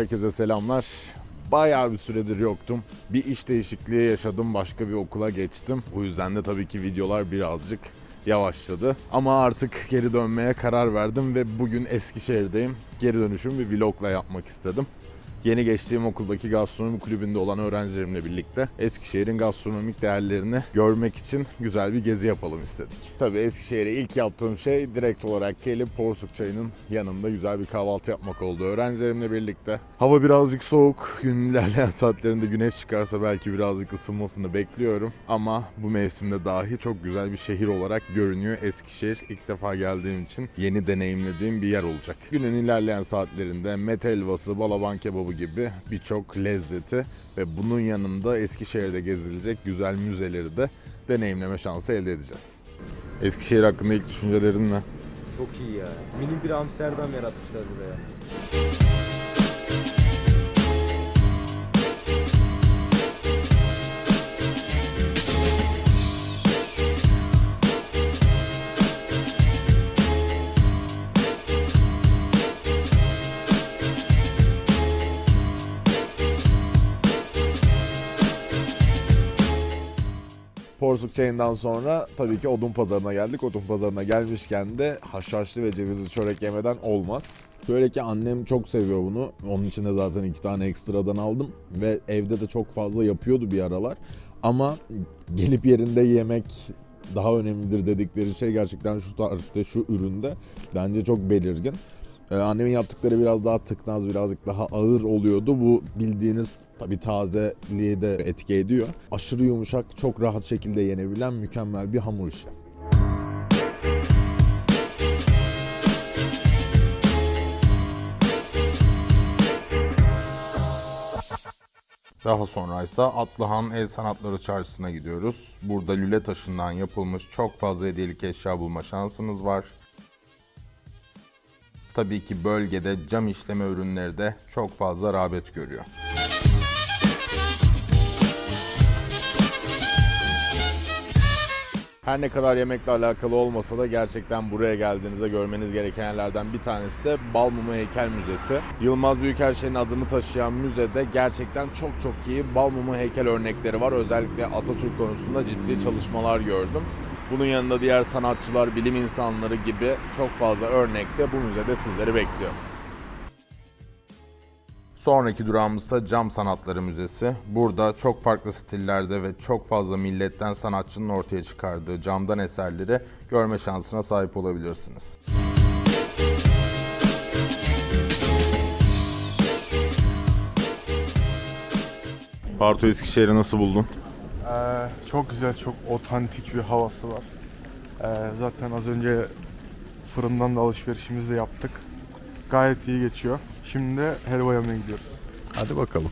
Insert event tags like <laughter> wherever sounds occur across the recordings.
Herkese selamlar. Bayağı bir süredir yoktum. Bir iş değişikliği yaşadım, başka bir okula geçtim. Bu yüzden de tabii ki videolar birazcık yavaşladı. Ama artık geri dönmeye karar verdim ve bugün Eskişehir'deyim. Geri dönüşüm bir vlogla yapmak istedim. Yeni geçtiğim okuldaki gastronomi kulübünde olan öğrencilerimle birlikte Eskişehir'in gastronomik değerlerini görmek için güzel bir gezi yapalım istedik. Tabii Eskişehir'e ilk yaptığım şey direkt olarak gelip Porsuk Çayı'nın yanında güzel bir kahvaltı yapmak oldu öğrencilerimle birlikte. Hava birazcık soğuk, günün <laughs> ilerleyen saatlerinde güneş çıkarsa belki birazcık ısınmasını bekliyorum. Ama bu mevsimde dahi çok güzel bir şehir olarak görünüyor Eskişehir. İlk defa geldiğim için yeni deneyimlediğim bir yer olacak. Günün ilerleyen saatlerinde met helvası, balaban kebabı gibi birçok lezzeti ve bunun yanında Eskişehir'de gezilecek güzel müzeleri de deneyimleme şansı elde edeceğiz. Eskişehir hakkında ilk düşüncelerin ne? Çok iyi ya. Mini bir Amsterdam yaratmışlar buraya. Porsuk Çayı'ndan sonra tabii ki Odun Pazarı'na geldik. Odun Pazarı'na gelmişken de haşhaşlı ve cevizli çörek yemeden olmaz. Şöyle ki annem çok seviyor bunu. Onun için de zaten iki tane ekstradan aldım. Ve evde de çok fazla yapıyordu bir aralar. Ama gelip yerinde yemek daha önemlidir dedikleri şey gerçekten şu tarifte, şu üründe bence çok belirgin. Ee, annemin yaptıkları biraz daha tıknaz, birazcık daha ağır oluyordu. Bu bildiğiniz tabi tazeliği de etki ediyor. Aşırı yumuşak, çok rahat şekilde yenebilen mükemmel bir hamur işi. Daha sonra ise Atlıhan El Sanatları Çarşısı'na gidiyoruz. Burada lüle taşından yapılmış çok fazla hediyelik eşya bulma şansınız var. Tabii ki bölgede cam işleme ürünleri de çok fazla rağbet görüyor. Her ne kadar yemekle alakalı olmasa da gerçekten buraya geldiğinizde görmeniz gereken yerlerden bir tanesi de Balmumu Heykel Müzesi. Yılmaz Büyükelçinin adını taşıyan müzede gerçekten çok çok iyi Balmumu heykel örnekleri var. Özellikle Atatürk konusunda ciddi çalışmalar gördüm. Bunun yanında diğer sanatçılar, bilim insanları gibi çok fazla örnek de bu müzede sizleri bekliyor. Sonraki durağımız ise Cam Sanatları Müzesi. Burada çok farklı stillerde ve çok fazla milletten sanatçının ortaya çıkardığı camdan eserleri görme şansına sahip olabilirsiniz. Bartu Eskişehir'i nasıl buldun? Ee, çok güzel, çok otantik bir havası var. Ee, zaten az önce fırından da alışverişimizi de yaptık. Gayet iyi geçiyor. Şimdi de helva yemeye gidiyoruz. Hadi bakalım.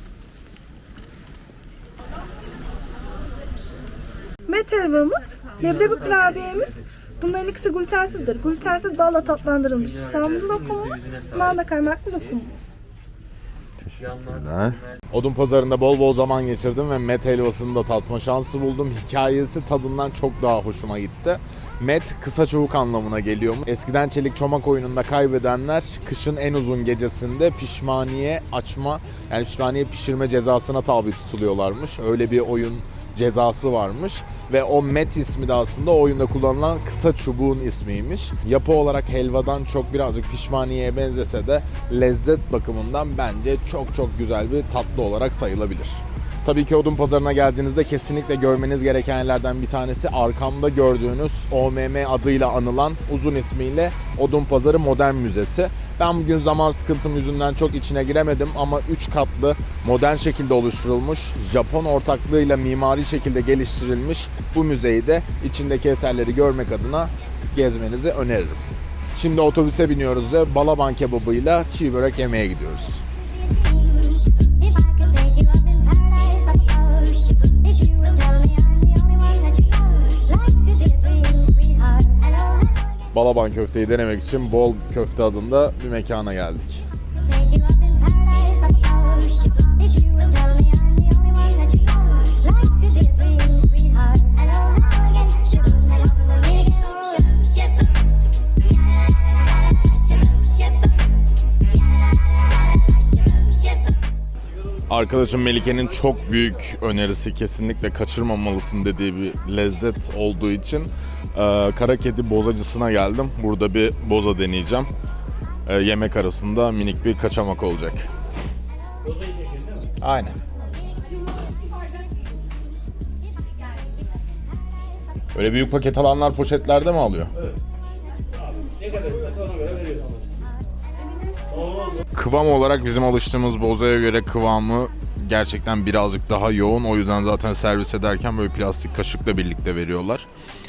Met helvamız, leblebi kurabiyemiz. Bunların ikisi glutensizdir. Glutensiz balla tatlandırılmış susamlı lokumumuz, manda kaymaklı lokumumuz. Teşekkürler. Odun pazarında bol bol zaman geçirdim ve met helvasını da tatma şansı buldum. Hikayesi tadından çok daha hoşuma gitti. Met kısa çubuk anlamına geliyor. Eskiden çelik çomak oyununda kaybedenler kışın en uzun gecesinde pişmaniye açma yani pişmaniye pişirme cezasına tabi tutuluyorlarmış. Öyle bir oyun cezası varmış ve o met ismi de aslında o oyunda kullanılan kısa çubuğun ismiymiş. Yapı olarak helvadan çok birazcık pişmaniyeye benzese de lezzet bakımından bence çok çok güzel bir tatlı olarak sayılabilir. Tabii ki Odun Pazarı'na geldiğinizde kesinlikle görmeniz gereken yerlerden bir tanesi arkamda gördüğünüz OMM adıyla anılan uzun ismiyle Odun Pazarı Modern Müzesi. Ben bugün zaman sıkıntım yüzünden çok içine giremedim ama 3 katlı modern şekilde oluşturulmuş, Japon ortaklığıyla mimari şekilde geliştirilmiş bu müzeyi de içindeki eserleri görmek adına gezmenizi öneririm. Şimdi otobüse biniyoruz ve balaban kebabıyla çiğ börek yemeye gidiyoruz. We'll meet again, oh, shaboo, shaboo, shaboo, shaboo, shaboo, shaboo, Arkadaşım Melike'nin çok büyük önerisi kesinlikle kaçırmamalısın dediği bir lezzet olduğu için e, Kara Kedi bozacısına geldim. Burada bir boza deneyeceğim. E, yemek arasında minik bir kaçamak olacak. Aynen. Böyle büyük paket alanlar poşetlerde mi alıyor? Kıvam olarak bizim alıştığımız bozaya göre kıvamı gerçekten birazcık daha yoğun. O yüzden zaten servis ederken böyle plastik kaşıkla birlikte veriyorlar.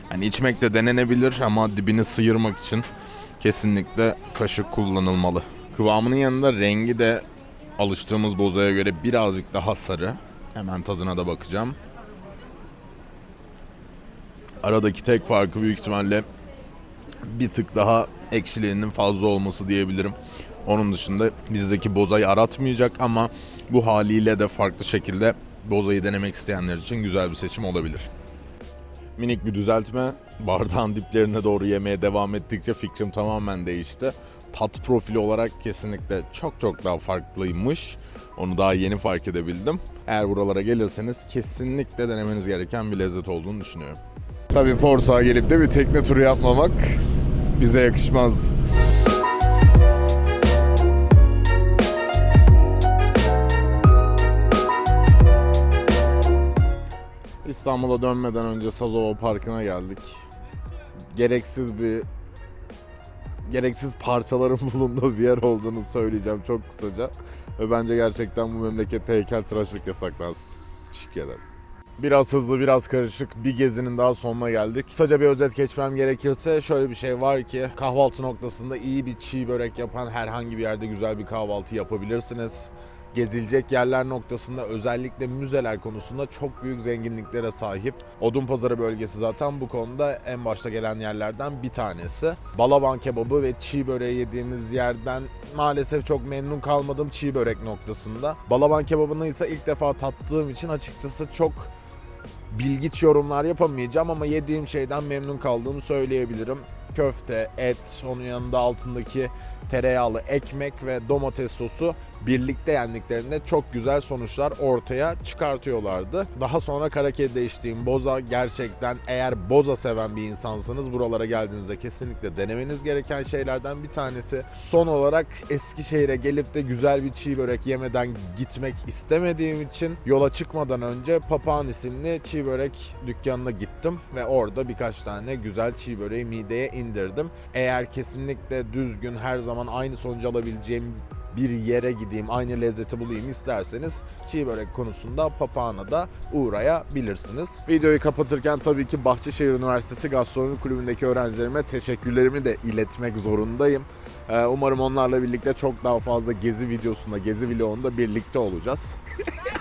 Hani içmek de denenebilir ama dibini sıyırmak için kesinlikle kaşık kullanılmalı. Kıvamının yanında rengi de alıştığımız bozaya göre birazcık daha sarı. Hemen tadına da bakacağım. Aradaki tek farkı büyük ihtimalle bir tık daha ekşiliğinin fazla olması diyebilirim. Onun dışında bizdeki bozayı aratmayacak ama bu haliyle de farklı şekilde bozayı denemek isteyenler için güzel bir seçim olabilir. Minik bir düzeltme. Bardağın diplerine doğru yemeye devam ettikçe fikrim tamamen değişti. Tat profili olarak kesinlikle çok çok daha farklıymış. Onu daha yeni fark edebildim. Eğer buralara gelirseniz kesinlikle denemeniz gereken bir lezzet olduğunu düşünüyorum. Tabii Porsa'ya gelip de bir tekne turu yapmamak bize yakışmazdı. İstanbul'a dönmeden önce Sazova Parkı'na geldik. Gereksiz bir gereksiz parçaların <laughs> bulunduğu bir yer olduğunu söyleyeceğim çok kısaca. Ve bence gerçekten bu memlekette heykeltıraşlık yasaklansın. Teşekkür ederim. Biraz hızlı, biraz karışık bir gezinin daha sonuna geldik. Kısaca bir özet geçmem gerekirse şöyle bir şey var ki kahvaltı noktasında iyi bir çiğ börek yapan herhangi bir yerde güzel bir kahvaltı yapabilirsiniz. Gezilecek yerler noktasında özellikle müzeler konusunda çok büyük zenginliklere sahip. Odunpazarı bölgesi zaten bu konuda en başta gelen yerlerden bir tanesi. Balaban kebabı ve çiğ böreği yediğimiz yerden maalesef çok memnun kalmadım çiğ börek noktasında. Balaban kebabını ise ilk defa tattığım için açıkçası çok bilgiç yorumlar yapamayacağım ama yediğim şeyden memnun kaldığımı söyleyebilirim. Köfte, et, onun yanında altındaki tereyağlı ekmek ve domates sosu birlikte yendiklerinde çok güzel sonuçlar ortaya çıkartıyorlardı. Daha sonra Karakedi'de içtiğim boza gerçekten eğer boza seven bir insansanız buralara geldiğinizde kesinlikle denemeniz gereken şeylerden bir tanesi. Son olarak Eskişehir'e gelip de güzel bir çiğ börek yemeden gitmek istemediğim için yola çıkmadan önce Papağan isimli çiğ börek dükkanına gittim ve orada birkaç tane güzel çiğ böreği mideye indirdim. Eğer kesinlikle düzgün her zaman aynı sonucu alabileceğim bir yere gideyim, aynı lezzeti bulayım isterseniz çiğ börek konusunda Papağan'a da uğrayabilirsiniz. Videoyu kapatırken tabii ki Bahçeşehir Üniversitesi Gastronomi Kulübü'ndeki öğrencilerime teşekkürlerimi de iletmek zorundayım. Ee, Umarım onlarla birlikte çok daha fazla gezi videosunda, gezi vlogunda birlikte olacağız. <laughs>